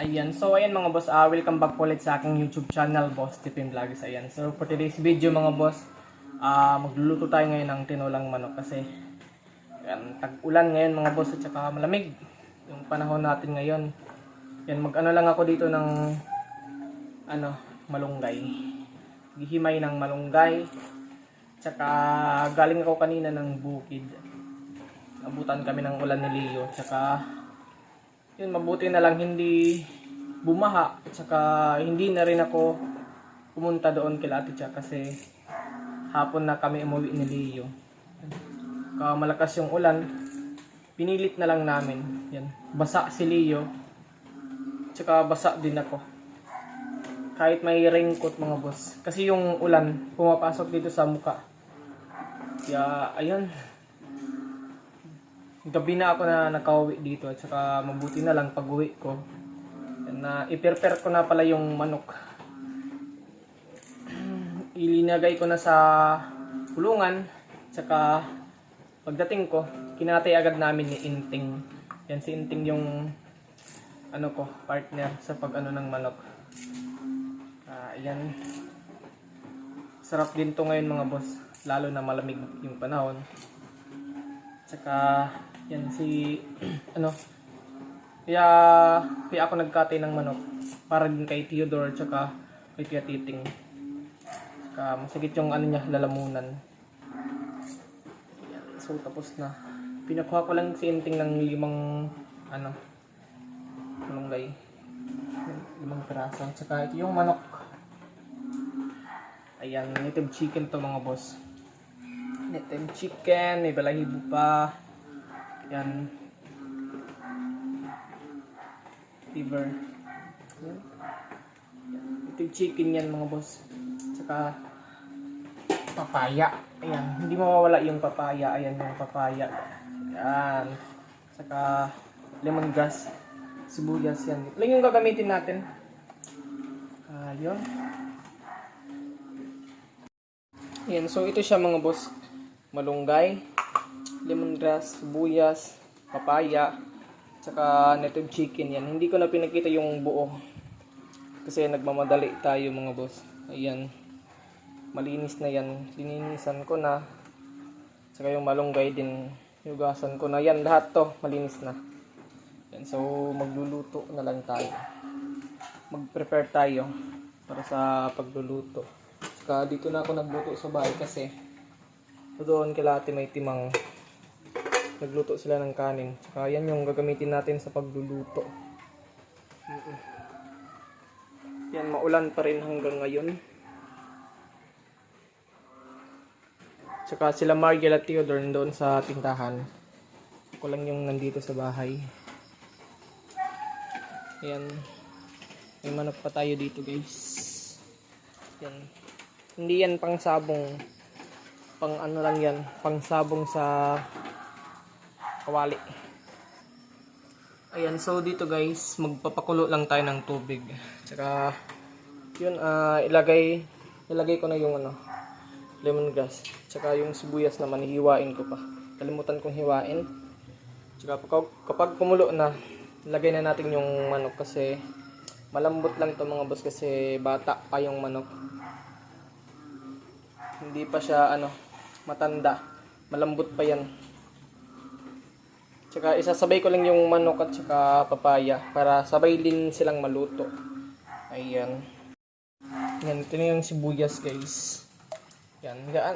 Ayan, so ayan mga boss, ah, welcome back ulit sa aking YouTube channel, Boss Tipin Vlogs. Ayan, so for today's video mga boss, ah magluluto tayo ngayon ng tinolang manok kasi ayan, tag-ulan ngayon mga boss at saka malamig yung panahon natin ngayon. Yan, mag-ano lang ako dito ng ano, malunggay. Gihimay ng malunggay. Tsaka galing ako kanina ng bukid. Abutan kami ng ulan ni Leo. Tsaka yun, mabuti na lang hindi bumaha. At saka hindi na rin ako pumunta doon kila Ate Cha kasi hapon na kami umuwi ni Leo. Kaya malakas yung ulan, pinilit na lang namin. Yan, basa si Leo. Tsaka basa din ako. Kahit may raincoat mga boss. Kasi yung ulan pumapasok dito sa muka. Kaya ayun, gabi na ako na nakauwi dito at saka mabuti na lang pag uwi ko. Na i-prepare ko na pala yung manok. Ilinagay ko na sa kulungan saka pagdating ko kinatay agad namin ni Inting. Yan si Inting yung ano ko partner sa pag ano ng manok. Ah yan sarap din to ngayon mga boss. Lalo na malamig yung panahon. Tsaka, yan si, ano, kaya, kaya ako nagkatay ng manok para din kay Theodore tsaka kay Tia Titing. Tsaka masagit yung ano niya, lalamunan. Yan, so tapos na. Pinakuha ko lang si Inting ng limang, ano, malunggay. Limang piraso. Tsaka ito yung manok. Ayan, native chicken to mga boss native chicken, may balahibo pa. Yan. Liver. Yan. Native chicken yan mga boss. Tsaka papaya. Ayan, hindi mawawala yung papaya. Ayan yung papaya. Yan. Tsaka lemongrass. Sibuyas yan. Ito lang yung gagamitin natin. Ah, yun. Yan, so ito siya mga boss malunggay, lemongrass, sibuyas, papaya, tsaka native chicken yan. Hindi ko na pinakita yung buo. Kasi nagmamadali tayo mga boss. Ayan. Malinis na yan. Lininisan ko na. Tsaka yung malunggay din. Yugasan ko na. Yan, lahat to. Malinis na. Yan. So, magluluto na lang tayo. Mag-prepare tayo para sa pagluluto. Tsaka dito na ako nagluto sa bahay kasi doon kila ate may timang nagluto sila ng kanin. Tsaka yan yung gagamitin natin sa pagluluto. Yan, maulan pa rin hanggang ngayon. Tsaka sila Margel at Theodore doon sa tindahan. Ako lang yung nandito sa bahay. Yan. May manok pa tayo dito guys. Yan. Hindi yan pang sabong pang ano lang yan, pang sabong sa kawali. Ayan, so dito guys, magpapakulo lang tayo ng tubig. Tsaka, yun, ah, ilagay, ilagay ko na yung ano, lemongrass. Tsaka yung sibuyas naman, hiwain ko pa. Kalimutan kong hiwain. Tsaka kapag kumulo na, ilagay na natin yung manok kasi malambot lang to mga boss kasi bata pa yung manok. Hindi pa siya ano, matanda. Malambot pa yan. Tsaka isasabay ko lang yung manok at tsaka papaya para sabay din silang maluto. Ayan. Yan, ito na yung sibuyas guys. Yan, gaan.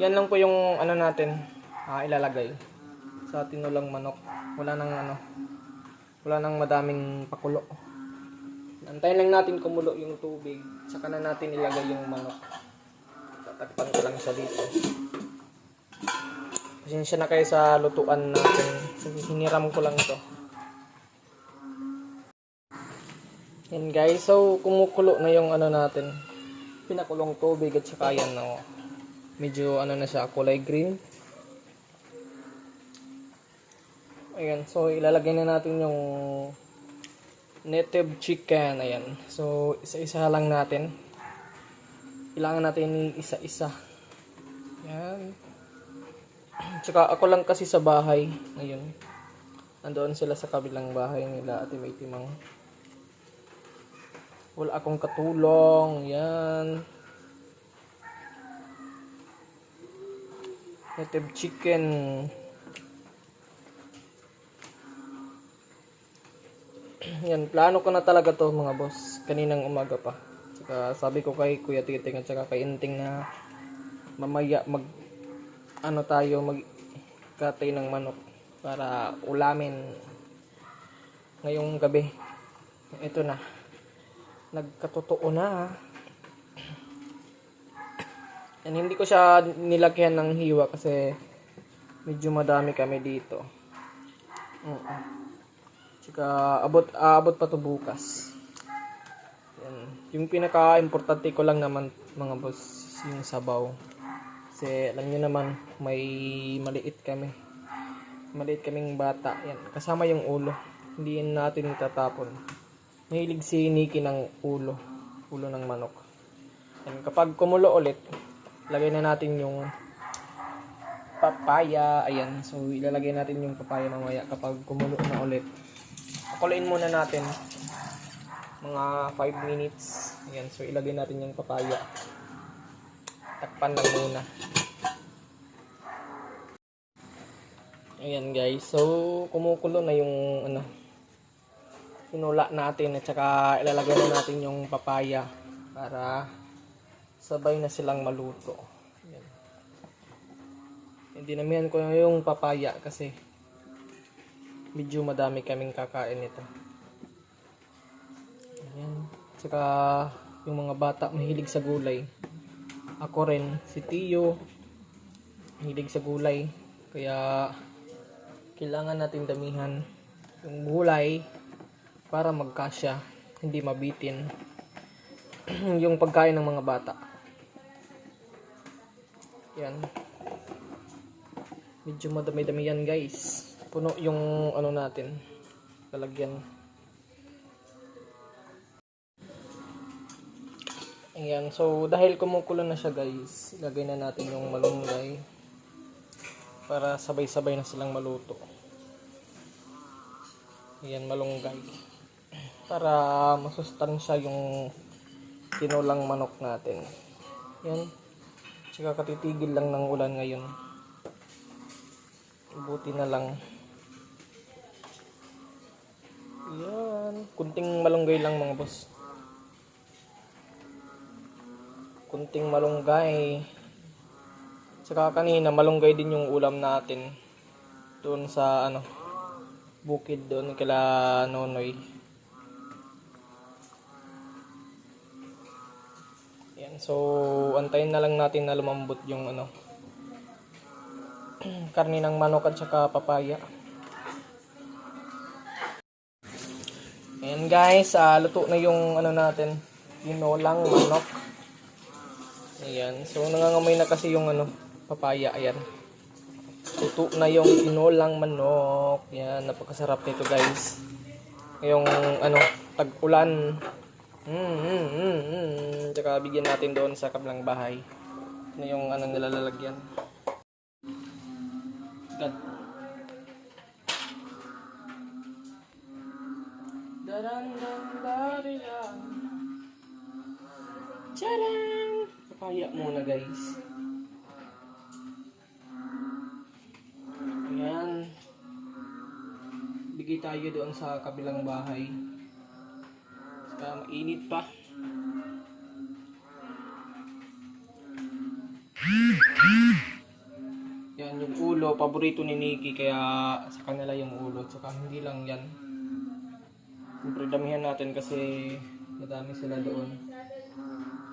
Yan lang po yung ano natin, ah, ilalagay sa tinulang manok. Wala nang ano, wala nang madaming pakulo. Antayin lang natin kumulo yung tubig, tsaka na natin ilagay yung manok. Tatakpan ko lang siya dito. Pasensya na kayo sa lutuan natin. Hiniram ko lang to. Yan guys, so kumukulo na yung ano natin. Pinakulong tubig at saka yan no. Medyo ano na siya, kulay green. Ayan, so ilalagay na natin yung native chicken. Ayan. So isa-isa lang natin. Kailangan natin isa-isa. Yan. Tsaka ako lang kasi sa bahay. Ayun. Nandoon sila sa kabilang bahay nila Ate May Timang. Wala akong katulong. Yan. Native chicken. Yan, plano ko na talaga to mga boss. Kaninang umaga pa. Tsaka sabi ko kay Kuya Titing at saka kay Inting na mamaya mag ano tayo mag katay ng manok para ulamin ngayong gabi. Ito na. Nagkatotoo na. And hindi ko siya nilagyan ng hiwa kasi medyo madami kami dito. Oo. Tsaka abot aabot pa to bukas. Yan. Yung pinaka-importante ko lang naman mga boss yung sabaw. Kasi alam niyo naman may maliit kami. Maliit kaming bata. Yan. Kasama yung ulo. Hindi natin itatapon. Mahilig si Nikki ng ulo. Ulo ng manok. Yan. Kapag kumulo ulit, lagay na natin yung papaya. Ayan. So, ilalagay natin yung papaya mamaya kapag kumulo na ulit. Pakuluin muna natin mga 5 minutes. Ayan. So, ilagay natin yung papaya. Takpan lang muna. Ayan guys. So, kumukulo na yung ano sinula natin at saka ilalagay na natin yung papaya para sabay na silang maluto. Ayan. Hindi namihan ko yung papaya kasi medyo madami kaming kakain nito. Ayan. Tsaka yung mga bata mahilig sa gulay. Ako rin, si Tio, mahilig sa gulay. Kaya kailangan natin damihan yung gulay para magkasya, hindi mabitin yung pagkain ng mga bata. Yan. Medyo madami-dami yan guys. Puno yung ano natin. Lalagyan. Ayan. So, dahil kumukulo na siya guys, ilagay na natin yung malunggay para sabay-sabay na silang maluto. Ayan, malunggay. Para masustansya yung tinulang manok natin. Yan. Tsaka katitigil lang ng ulan ngayon. Buti na lang. Yan. Kunting malunggay lang mga boss. Kunting malunggay. Tsaka kanina malunggay din yung ulam natin. Doon sa ano bukid doon kila Nonoy. Yan. So, antayin na lang natin na lumambot yung ano karni ng manok at saka papaya. Ayan guys, ah, luto na yung ano natin, tinolang manok. Ayan, so nangangamoy na kasi yung ano, papaya, ayan. Luto na yung tinolang manok. Yan, napakasarap nito guys. Yung ano, tag-ulan. Mm, mm, mm, mm. Tsaka bigyan natin doon sa kabilang bahay. Ano yung ano nilalagyan. God. Darandandarilan. Tadang! Papaya muna guys. Bigay tayo doon sa kabilang bahay. Saka mainit pa. Yan yung ulo, paborito ni Nikki kaya sa kanila yung ulo. Tsaka hindi lang yan. Siyempre damihan natin kasi madami sila doon.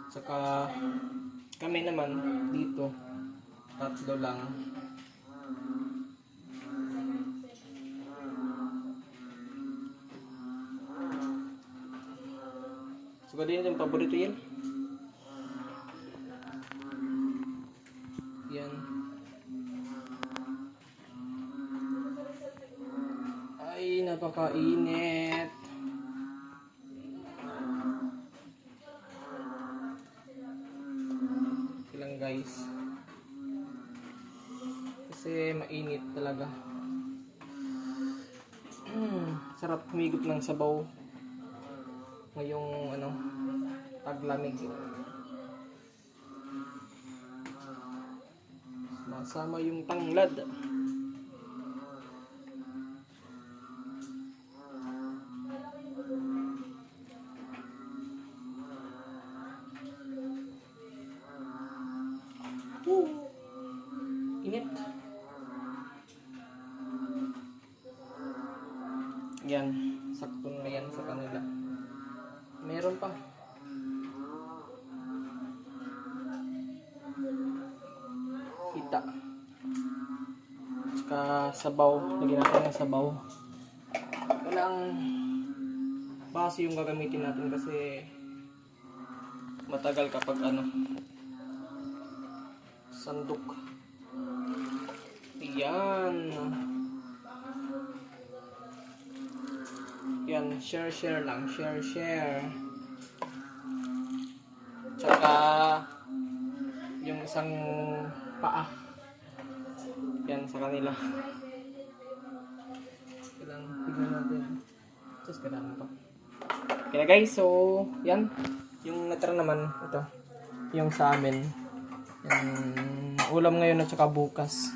Tsaka kami naman dito. Tatlo lang. Suka din yung paborito yan. Yan. Ay, napakainit. Ilang guys. Kasi mainit talaga. sarap humigop ng sabaw. Ngayong ano, taglamig. Masama yung tanglad. Woo! Init. Sabaw. Lagyan natin ng sabaw. Walang baso yung gagamitin natin kasi matagal kapag ano sandok. Yan. Yan, share share lang, share share. Tsaka yung isang paa. Yan sa kanila. Natin. Just kailangan pa. Kaya guys, so yan. Yung natira naman, ito. Yung sa amin. Yan, ulam ngayon at saka bukas.